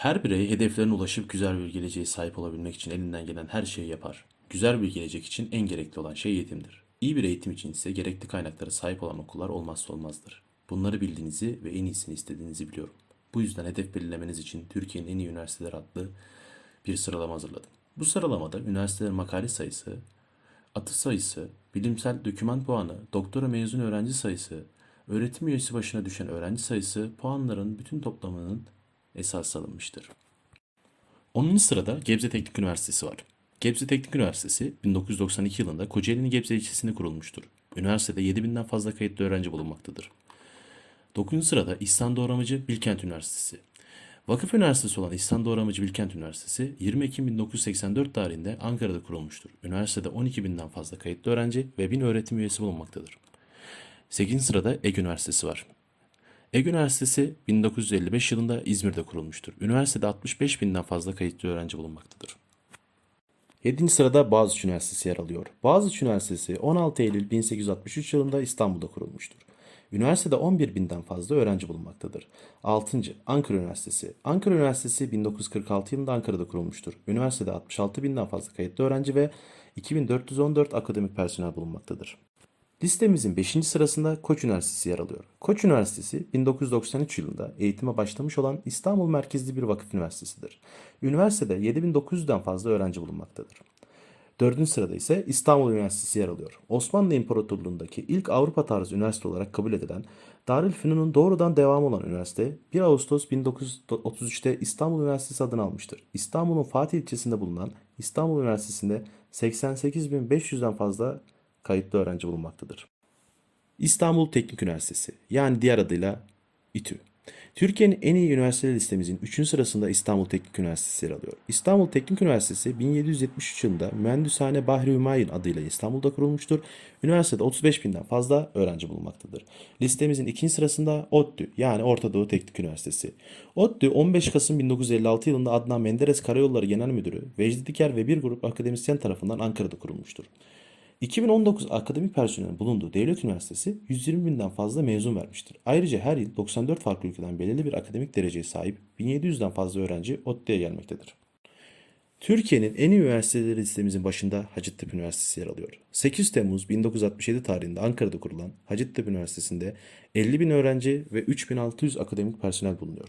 Her birey hedeflerine ulaşıp güzel bir geleceğe sahip olabilmek için elinden gelen her şeyi yapar. Güzel bir gelecek için en gerekli olan şey eğitimdir. İyi bir eğitim için ise gerekli kaynaklara sahip olan okullar olmazsa olmazdır. Bunları bildiğinizi ve en iyisini istediğinizi biliyorum. Bu yüzden hedef belirlemeniz için Türkiye'nin en iyi üniversiteleri adlı bir sıralama hazırladım. Bu sıralamada üniversitelerin makale sayısı, atıf sayısı, bilimsel doküman puanı, doktora mezun öğrenci sayısı, öğretim üyesi başına düşen öğrenci sayısı puanların bütün toplamının esas alınmıştır. Onun sırada Gebze Teknik Üniversitesi var. Gebze Teknik Üniversitesi 1992 yılında Kocaeli'nin Gebze ilçesinde kurulmuştur. Üniversitede 7000'den fazla kayıtlı öğrenci bulunmaktadır. 9. sırada İhsan Doğramacı Bilkent Üniversitesi. Vakıf Üniversitesi olan İhsan Doğramacı Bilkent Üniversitesi 20 Ekim 1984 tarihinde Ankara'da kurulmuştur. Üniversitede 12.000'den fazla kayıtlı öğrenci ve 1000 öğretim üyesi bulunmaktadır. 8. sırada Ege Üniversitesi var. Ege Üniversitesi 1955 yılında İzmir'de kurulmuştur. Üniversitede 65 binden fazla kayıtlı öğrenci bulunmaktadır. 7. sırada Boğaziçi Üniversitesi yer alıyor. Boğaziçi Üniversitesi 16 Eylül 1863 yılında İstanbul'da kurulmuştur. Üniversitede 11 binden fazla öğrenci bulunmaktadır. 6. Ankara Üniversitesi. Ankara Üniversitesi 1946 yılında Ankara'da kurulmuştur. Üniversitede 66 binden fazla kayıtlı öğrenci ve 2414 akademik personel bulunmaktadır. Listemizin 5. sırasında Koç Üniversitesi yer alıyor. Koç Üniversitesi 1993 yılında eğitime başlamış olan İstanbul merkezli bir vakıf üniversitesidir. Üniversitede 7900'den fazla öğrenci bulunmaktadır. Dördüncü sırada ise İstanbul Üniversitesi yer alıyor. Osmanlı İmparatorluğu'ndaki ilk Avrupa tarzı üniversite olarak kabul edilen Darülfünun'un doğrudan devamı olan üniversite 1 Ağustos 1933'te İstanbul Üniversitesi adını almıştır. İstanbul'un Fatih ilçesinde bulunan İstanbul Üniversitesi'nde 88.500'den fazla kayıtlı öğrenci bulunmaktadır. İstanbul Teknik Üniversitesi yani diğer adıyla İTÜ. Türkiye'nin en iyi üniversiteler listemizin 3. sırasında İstanbul Teknik Üniversitesi yer alıyor. İstanbul Teknik Üniversitesi 1773 yılında Mühendishane Bahri Hümayun adıyla İstanbul'da kurulmuştur. Üniversitede 35 binden fazla öğrenci bulunmaktadır. Listemizin ikinci sırasında ODTÜ yani Orta Doğu Teknik Üniversitesi. ODTÜ 15 Kasım 1956 yılında Adnan Menderes Karayolları Genel Müdürü Vecdi Diker ve bir grup akademisyen tarafından Ankara'da kurulmuştur. 2019 akademik personelin bulunduğu devlet üniversitesi 120 binden fazla mezun vermiştir. Ayrıca her yıl 94 farklı ülkeden belirli bir akademik dereceye sahip 1700'den fazla öğrenci ODTÜ'ye gelmektedir. Türkiye'nin en iyi üniversiteleri listemizin başında Hacettepe Üniversitesi yer alıyor. 8 Temmuz 1967 tarihinde Ankara'da kurulan Hacettepe Üniversitesi'nde 50 bin öğrenci ve 3600 akademik personel bulunuyor.